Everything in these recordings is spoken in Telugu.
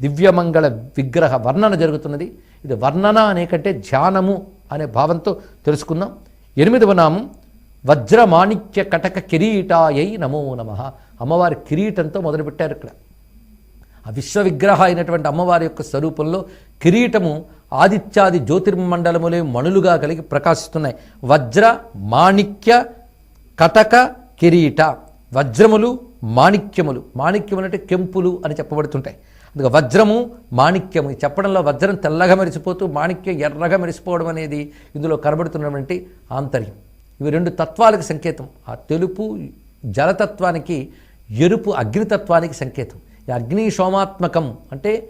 దివ్యమంగళ విగ్రహ వర్ణన జరుగుతున్నది. ఇది వర్ణన అనే కంటే ధ్యానము అనే భావంతో తెలుసుకుందాం. ఎనిమిదవ నామం వజ్రమాణిక్య కటక కిరీటాయై నమో నమ. అమ్మవారి కిరీటంతో మొదలుపెట్టారు ఇక్కడ. ఆ విశ్వవిగ్రహ అయినటువంటి అమ్మవారి యొక్క స్వరూపంలో కిరీటము ఆదిత్యాది జ్యోతిర్మండలములే మణులుగా కలిగి ప్రకాశిస్తున్నాయి. వజ్ర మాణిక్య కటక కిరీట. వజ్రములు మాణిక్యములు. మాణిక్యములు అంటే కెంపులు అని చెప్పబడుతుంటాయి. అందుకే వజ్రము మాణిక్యము. చెప్పడంలో వజ్రం తెల్లగా మెరిసిపోతూ మాణిక్యం ఎర్రగా మెరిసిపోవడం అనేది ఇందులో కనబడుతున్నటువంటి ఆంతర్యం. ఇవి రెండు తత్వాలకు సంకేతం. ఆ తెలుపు జలతత్వానికి ఎరుపు అగ్నితత్వానికి సంకేతం. ఈ అగ్ని సోమాత్మకం అంటే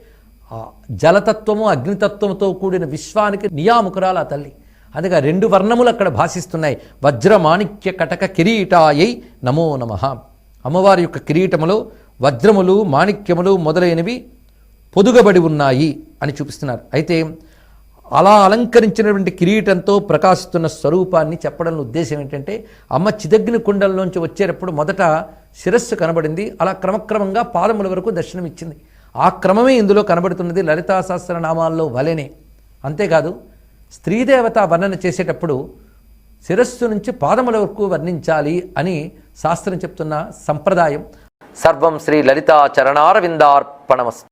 ఆ జలతత్వము అగ్నితత్వంతో కూడిన విశ్వానికి నియామకురాలు ఆ తల్లి. అందుకే రెండు వర్ణములు అక్కడ భాషిస్తున్నాయి. వజ్రమాణిక్య కటక కిరీటాయై నమో నమ. అమ్మవారి యొక్క కిరీటములో వజ్రములు మాణిక్యములు మొదలైనవి పొదుగబడి ఉన్నాయి అని చూపిస్తున్నారు. అయితే అలా అలంకరించినటువంటి కిరీటంతో ప్రకాశిస్తున్న స్వరూపాన్ని చెప్పడంలో ఉద్దేశం ఏంటంటే అమ్మ చిదగ్ని కుండంలోంచి వచ్చేటప్పుడు మొదట శిరస్సు కనబడింది అలా క్రమక్రమంగా పాదముల వరకు దర్శనమిచ్చింది ఆ క్రమమే ఇందులో కనబడుతున్నది లలితా సహస్రనామాల్లో వలెనే. అంతేకాదు స్త్రీదేవత వర్ణన చేసేటప్పుడు శిరస్సు నుంచి పాదముల వరకు వర్ణించాలి అని శాస్త్రం చెప్తున్న సంప్రదాయం. సర్వం శ్రీ లలితా చరణారవిందార్పణమస్తు